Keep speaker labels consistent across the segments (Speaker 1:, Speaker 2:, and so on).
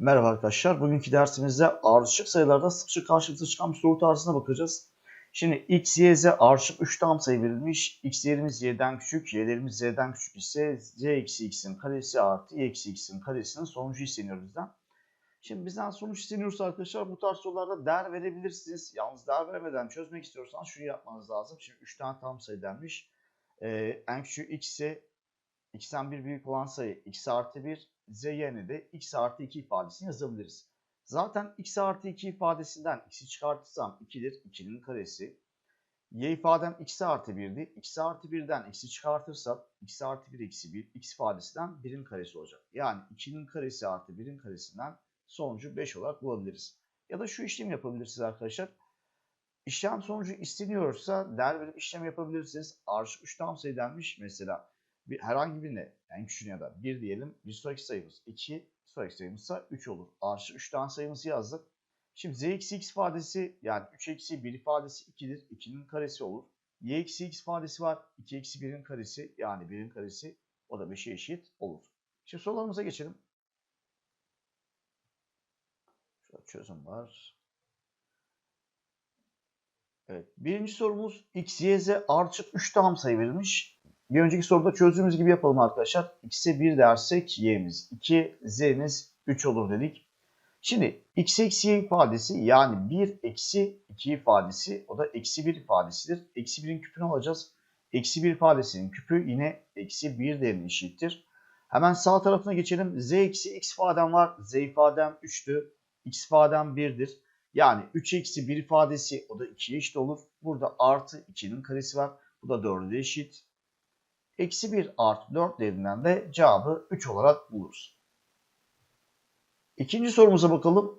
Speaker 1: Merhaba arkadaşlar. Bugünkü dersimizde ardışık sayılarda sıkça karşımıza çıkan bir soru tarzına bakacağız. Şimdi x, y, z ardışık 3 tam sayı verilmiş. x yerimiz y'den küçük, y'lerimiz z'den küçük ise z eksi x'in karesi artı y eksi x'in karesinin sonucu isteniyor bizden. Şimdi bizden sonuç isteniyorsa arkadaşlar bu tarz sorularda değer verebilirsiniz. Yalnız değer vermeden çözmek istiyorsanız şunu yapmanız lazım. Şimdi 3 tane tam sayı denmiş. Ee, en küçük x ise x'ten bir büyük olan sayı x artı 1, z yerine de x artı 2 ifadesini yazabiliriz. Zaten x artı 2 ifadesinden x'i çıkartırsam 2'dir, 2'nin karesi. y ifadem x artı 1'di. x artı 1'den x'i çıkartırsam x artı 1 eksi 1, x ifadesinden 1'in karesi olacak. Yani 2'nin karesi artı 1'in karesinden sonucu 5 olarak bulabiliriz. Ya da şu işlemi yapabilirsiniz arkadaşlar. İşlem sonucu isteniyorsa değer verip işlem yapabilirsiniz. Ardışık 3 tam sayı denmiş mesela bir, herhangi birine en küçüğüne ya da 1 diyelim. Bir sonraki sayımız 2, sonraki sayımız ise 3 olur. Ardışık 3 tane sayımızı yazdık. Şimdi z eksi x ifadesi yani 3 eksi 1 ifadesi 2'dir. 2'nin karesi olur. y eksi x ifadesi var. 2 eksi 1'in karesi yani 1'in karesi o da 5'e eşit olur. Şimdi sorularımıza geçelim. Şurada çözüm var. Evet. Birinci sorumuz x, y, z ardışık 3 tam sayı verilmiş. Bir önceki soruda çözdüğümüz gibi yapalım arkadaşlar. X'e 1 dersek y'miz 2, z'miz 3 olur dedik. Şimdi x eksi y ifadesi yani 1 eksi 2 ifadesi o da eksi 1 ifadesidir. Eksi 1'in küpünü alacağız. Eksi 1 ifadesinin küpü yine eksi 1 değerine eşittir. Hemen sağ tarafına geçelim. z eksi x ifadem var. z ifadem 3'tü. x ifadem 1'dir. Yani 3 eksi 1 ifadesi o da 2'ye eşit olur. Burada artı 2'nin karesi var. Bu da 4'e eşit. Eksi 1 artı 4 değerinden de cevabı 3 olarak buluruz. İkinci sorumuza bakalım.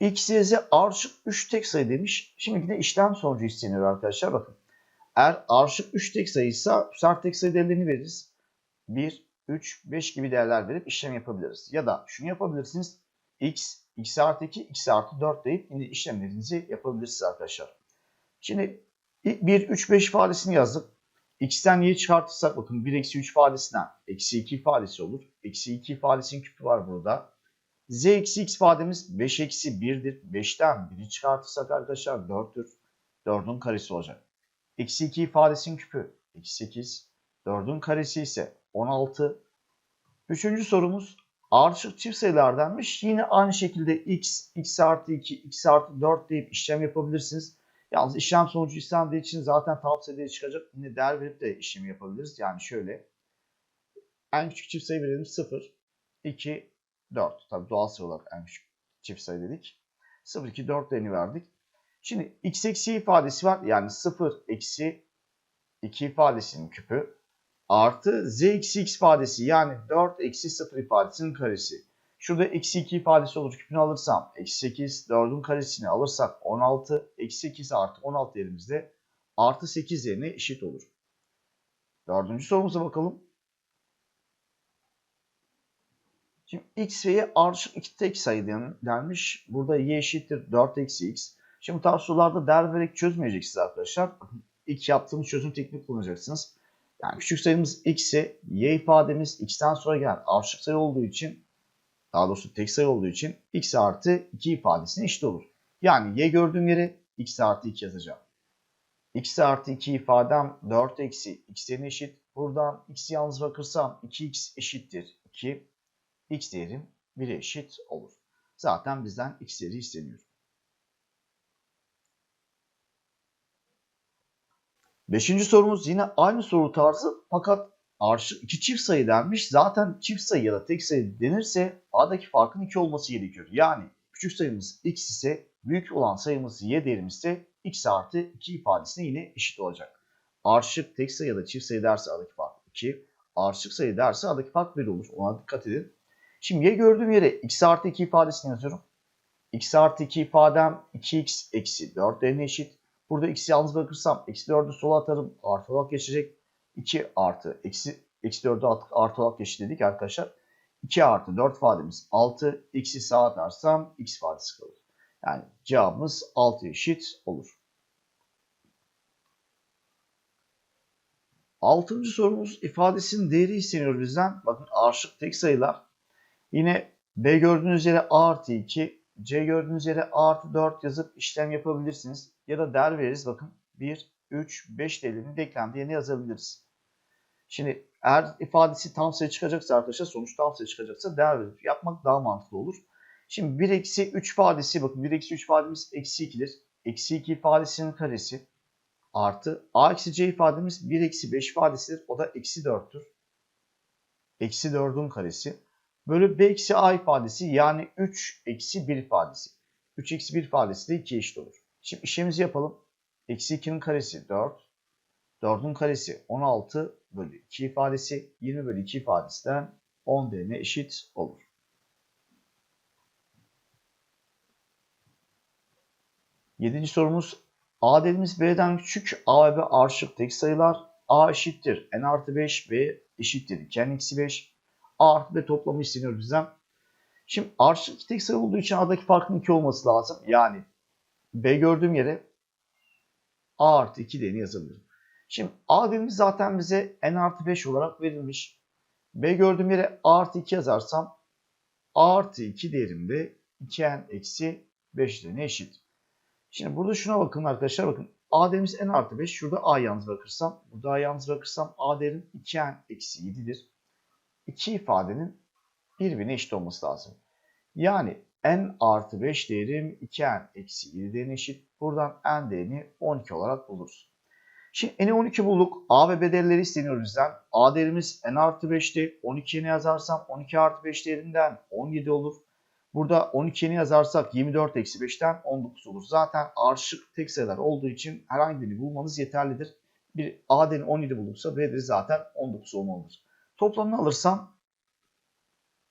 Speaker 1: X, Y, Z ardışık 3 tek sayı demiş. Şimdi de işlem sonucu isteniyor arkadaşlar. Bakın. Eğer ardışık 3 tek sayıysa sert tek sayı değerlerini veririz. 1, 3, 5 gibi değerler verip işlem yapabiliriz. Ya da şunu yapabilirsiniz. X, X artı 2, X artı 4 deyip işlemlerinizi yapabilirsiniz arkadaşlar. Şimdi 1, 3, 5 ifadesini yazdık. X'ten y'yi çıkartırsak bakın 1 eksi 3 ifadesinden eksi 2 ifadesi olur. Eksi 2 ifadesinin küpü var burada. Z eksi x ifademiz 5 eksi 1'dir. 5'ten 1'i çıkartırsak arkadaşlar 4'tür. 4'ün karesi olacak. Eksi 2 ifadesinin küpü eksi 8. 4'ün karesi ise 16. Üçüncü sorumuz ardışık çift sayılardanmış. Yine aynı şekilde x, x artı 2, x artı 4 deyip işlem yapabilirsiniz. Yalnız işlem sonucu istendiği için zaten tam sayıda çıkacak. Yine değer verip de işlemi yapabiliriz. Yani şöyle. En küçük çift sayı verelim 0, 2, 4. Tabii doğal sayı olarak en küçük çift sayı dedik. 0, 2, 4 değerini verdik. Şimdi x eksi ifadesi var. Yani 0 eksi 2 ifadesinin küpü. Artı z eksi x ifadesi yani 4 eksi 0 ifadesinin karesi. Şurada eksi 2 ifadesi olur. Küpünü alırsam eksi 8, 4'ün karesini alırsak 16, eksi 8 artı 16 yerimizde artı 8 yerine eşit olur. Dördüncü sorumuza bakalım. Şimdi x ve y ardışık iki tek sayı denmiş. Burada y eşittir 4 eksi x. Şimdi bu tarz sorularda değer vererek çözmeyeceksiniz arkadaşlar. İlk yaptığımız çözüm tekniği kullanacaksınız. Yani küçük sayımız x ise y ifademiz x'ten sonra gelen ardışık sayı olduğu için daha doğrusu tek sayı olduğu için x artı 2 ifadesine eşit olur. Yani y gördüğüm yere x artı 2 yazacağım. x artı 2 ifadem 4 eksi x'lerin eşit. Buradan x'i yalnız bırakırsam 2x eşittir 2. x değerim 1'e eşit olur. Zaten bizden x değeri isteniyor. Beşinci sorumuz yine aynı soru tarzı fakat Arşı iki çift sayı denmiş. Zaten çift sayı ya da tek sayı denirse A'daki farkın 2 olması gerekiyor. Yani küçük sayımız x ise büyük olan sayımız y değerimiz ise x artı 2 ifadesine yine eşit olacak. Arşık tek sayı ya da çift sayı derse A'daki fark 2. Arşık sayı derse A'daki fark 1 olur. Ona dikkat edin. Şimdi y gördüğüm yere x artı 2 ifadesini yazıyorum. x artı 2 ifadem 2x eksi 4 değerine eşit. Burada x'i yalnız bırakırsam eksi 4'ü sola atarım. Artı olarak geçecek. 2 artı eksi, eksi 4'ü artı olarak eşitledik arkadaşlar. 2 artı 4 ifademiz 6. X'i sağa atarsam x ifadesi kalır. Yani cevabımız 6 eşit olur. Altıncı sorumuz ifadesinin değeri isteniyor bizden. Bakın arşık tek sayılar. Yine B gördüğünüz yere A artı 2, C gördüğünüz yere A artı 4 yazıp işlem yapabilirsiniz. Ya da değer veririz. Bakın 1, 3, 5 değerini denklemde yerine yazabiliriz. Şimdi eğer ifadesi tam sayı çıkacaksa arkadaşlar sonuç tam sayı çıkacaksa değer verip yapmak daha mantıklı olur. Şimdi 1 eksi 3 ifadesi bakın 1 eksi 3 ifademiz eksi 2'dir. Eksi 2 ifadesinin karesi artı a eksi c ifademiz 1 eksi 5 ifadesidir. O da eksi 4'tür. Eksi 4'ün karesi. Bölü b eksi a ifadesi yani 3 eksi 1 ifadesi. 3 eksi 1 ifadesi de 2 eşit olur. Şimdi işlemimizi yapalım. Eksi 2'nin karesi 4. 4'ün karesi 16 bölü 2 ifadesi 20 bölü 2 ifadesinden 10 değerine eşit olur. Yedinci sorumuz A dediğimiz B'den küçük A ve B arşık tek sayılar. A eşittir n artı 5 B eşittir 2 n eksi 5 A artı B toplamı isteniyor bizden. Şimdi arşık tek sayı olduğu için A'daki farkın 2 olması lazım. Yani B gördüğüm yere A artı 2 değerini yazabilirim. Şimdi A dediğimiz zaten bize n artı 5 olarak verilmiş. B gördüğüm yere A artı 2 yazarsam A artı 2 değerimde 2n eksi 5 değerine eşit. Şimdi burada şuna bakın arkadaşlar bakın. A değerimiz n artı 5. Şurada A yalnız bırakırsam. Burada A yalnız bırakırsam A değerim 2n eksi 7'dir. İki ifadenin birbirine eşit olması lazım. Yani n artı 5 değerim 2n eksi 7 değerine eşit. Buradan n değerini 12 olarak buluruz. Şimdi n'i 12 bulduk. A ve B değerleri isteniyor bizden. A değerimiz n artı 5'ti. 12'ye yazarsam 12 artı 5 değerinden 17 olur. Burada 12'ni yazarsak 24 eksi 5'ten 19 olur. Zaten arşık tek sayılar olduğu için herhangi birini bulmanız yeterlidir. Bir A değeri 17 bulursa B değeri zaten 19 olmalıdır. Toplamını alırsam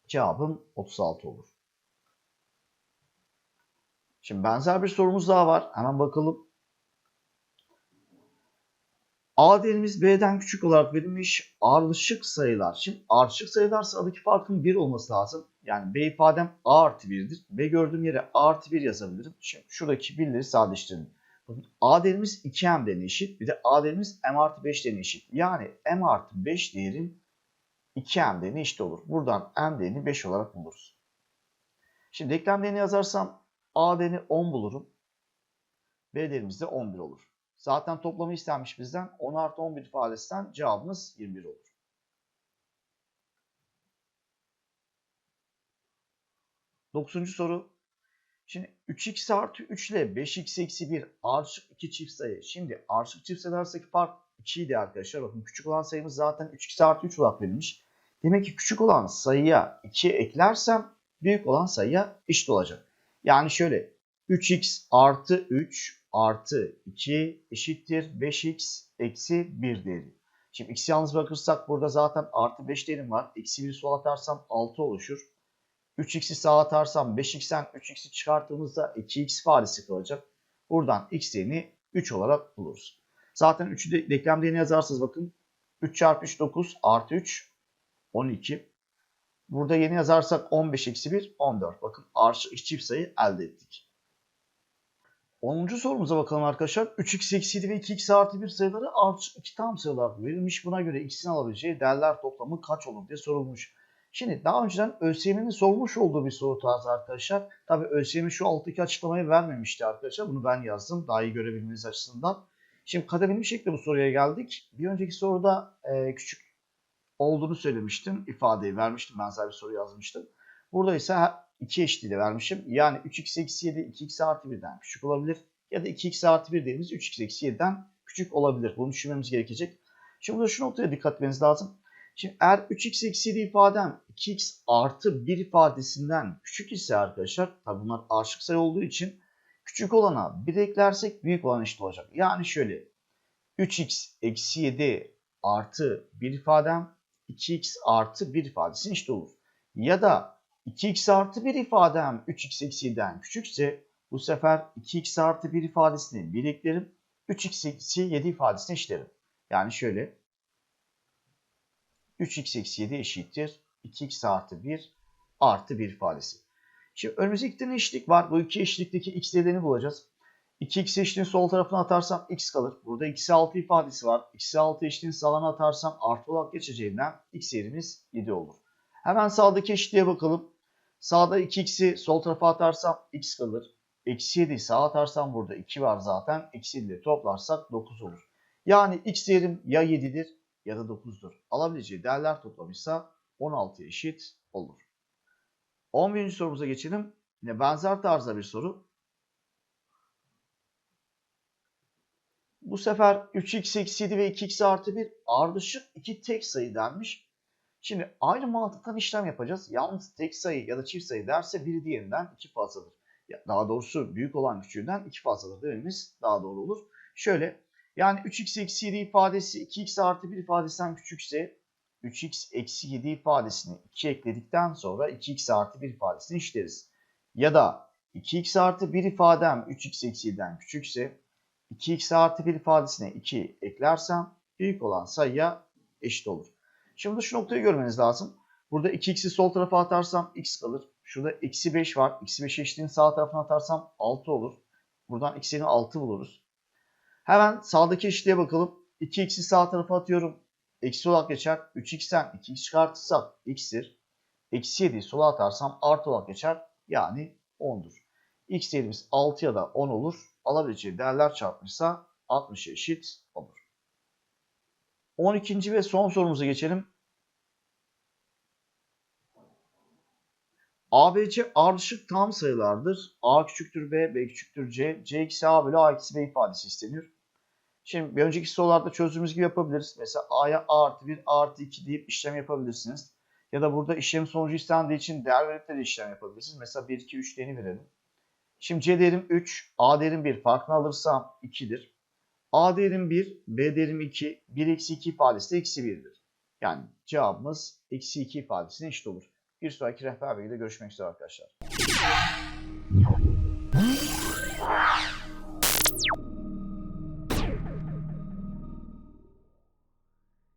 Speaker 1: cevabım 36 olur. Şimdi benzer bir sorumuz daha var. Hemen bakalım. A değerimiz B'den küçük olarak verilmiş ardışık sayılar. Şimdi ardışık sayılarsa aradaki farkın 1 olması lazım. Yani B ifadem A artı 1'dir. B gördüğüm yere A artı 1 yazabilirim. Şimdi şuradaki birleri sadeleştirelim. Bakın A değerimiz 2M değerine eşit. Bir de A değerimiz M artı 5 değerine eşit. Yani M artı 5 değerim 2M değerine eşit olur. Buradan M değerini 5 olarak buluruz. Şimdi denklem değerini yazarsam A değerini 10 bulurum. B değerimiz de 11 olur. Zaten toplamı istenmiş bizden. 10 artı 11 ifadesinden cevabımız 21 olur. Dokuzuncu soru. Şimdi 3x artı 3 ile 5x eksi 1 ardışık 2 çift sayı. Şimdi ardışık çift sayılar arasındaki fark 2 idi arkadaşlar. Bakın küçük olan sayımız zaten 3x artı 3 olarak verilmiş. Demek ki küçük olan sayıya 2 eklersem büyük olan sayıya eşit olacak. Yani şöyle 3x artı 3 artı 2 eşittir 5x eksi 1 değeri. Şimdi x'i yalnız bırakırsak burada zaten artı 5 değerim var. Eksi 1'i sol atarsam 6 oluşur. 3x'i sağa atarsam 5x'ten 3x'i çıkarttığımızda 2x ifadesi kalacak. Buradan x değerini 3 olarak buluruz. Zaten 3'ü de denklem değerini yazarsanız bakın 3 çarpı 3 9 artı 3 12. Burada yeni yazarsak 15 eksi 1 14. Bakın arşık çift sayı elde ettik. 10. sorumuza bakalım arkadaşlar. 3x eksi 7 ve 2x artı 1 sayıları artı 2 tam sayılar verilmiş. Buna göre x'in alabileceği değerler toplamı kaç olur diye sorulmuş. Şimdi daha önceden ÖSYM'nin sormuş olduğu bir soru tarzı arkadaşlar. Tabi ÖSYM şu alttaki açıklamayı vermemişti arkadaşlar. Bunu ben yazdım daha iyi görebilmeniz açısından. Şimdi kademeli şekilde bu soruya geldik. Bir önceki soruda e, küçük olduğunu söylemiştim. ifadeyi vermiştim. Benzer bir soru yazmıştım. Burada ise 2 eşitliği vermişim. Yani 3x eksi 7 2x artı 1'den küçük olabilir. Ya da 2x artı 1 dediğimiz 3x eksi 7'den küçük olabilir. Bunu düşünmemiz gerekecek. Şimdi burada şu noktaya dikkat etmeniz lazım. Şimdi eğer 3x eksi 7 ifadem 2x artı 1 ifadesinden küçük ise arkadaşlar tabi bunlar aşık sayı olduğu için küçük olana 1 eklersek büyük olan eşit olacak. Yani şöyle 3x eksi 7 artı 1 ifadem 2x artı 1 ifadesi eşit olur. Ya da 2x artı 1 ifadem 3x eksi 7'den küçükse bu sefer 2x artı 1 ifadesini 1 eklerim. 3x eksi 7 ifadesini eşitlerim. Yani şöyle 3x eksi 7 eşittir 2x artı 1 artı 1 ifadesi. Şimdi önümüzde iki tane eşitlik var. Bu iki eşitlikteki x değerini bulacağız. 2x eşitliğin sol tarafına atarsam x kalır. Burada eksi 6 ifadesi var. Eksi 6 eşitliğin sağına atarsam artı olarak geçeceğinden x yerimiz 7 olur. Hemen sağdaki eşitliğe bakalım. Sağda 2x'i sol tarafa atarsam x kalır. Eksi 7'yi sağa atarsam burada 2 var zaten. Eksi 7 ile toplarsak 9 olur. Yani x değerim ya 7'dir ya da 9'dur. Alabileceği değerler toplamışsa 16'ya eşit olur. 11. sorumuza geçelim. Yine benzer tarzda bir soru. Bu sefer 3x eksi 7 ve 2x artı 1 ardışık iki tek sayı denmiş. Şimdi aynı mantıktan işlem yapacağız. Yalnız tek sayı ya da çift sayı derse biri diğerinden iki fazladır. Daha doğrusu büyük olan küçüğünden iki fazladır dememiz daha doğru olur. Şöyle yani 3x eksi 7 ifadesi 2x artı 1 ifadesinden küçükse 3x eksi 7 ifadesini 2 ekledikten sonra 2x artı 1 ifadesini işleriz. Ya da 2x artı 1 ifadem 3x eksi 7'den küçükse 2x artı 1 ifadesine 2 eklersem büyük olan sayıya eşit olur. Şimdi şu noktayı görmeniz lazım. Burada 2x'i sol tarafa atarsam x kalır. Şurada eksi 5 var. Eksi 5 eşitliğin sağ tarafına atarsam 6 olur. Buradan x'ini 6 buluruz. Hemen sağdaki eşitliğe bakalım. 2x'i sağ tarafa atıyorum. Eksi olarak geçer. 3x'ten 2x çıkartırsak x'tir. Eksi 7'yi sola atarsam artı olarak geçer. Yani 10'dur. x değerimiz 6 ya da 10 olur. Alabileceği değerler çarpmışsa 60'a eşit olur. 12. ve son sorumuza geçelim. ABC ardışık tam sayılardır. A küçüktür B, B küçüktür C, C eksi A bölü A eksi B ifadesi isteniyor. Şimdi bir önceki sorularda çözdüğümüz gibi yapabiliriz. Mesela A'ya A artı 1, A artı 2 deyip işlem yapabilirsiniz. Ya da burada işlem sonucu istendiği için değer verip de işlem yapabilirsiniz. Mesela 1, 2, 3 değerini verelim. Şimdi C değerim 3, A değerim 1 farkını alırsam 2'dir. A değerim 1, B değerim 2, 1 eksi 2 ifadesi de eksi 1'dir. Yani cevabımız eksi 2 ifadesine eşit olur. Bir sonraki rehber bilgide görüşmek üzere arkadaşlar.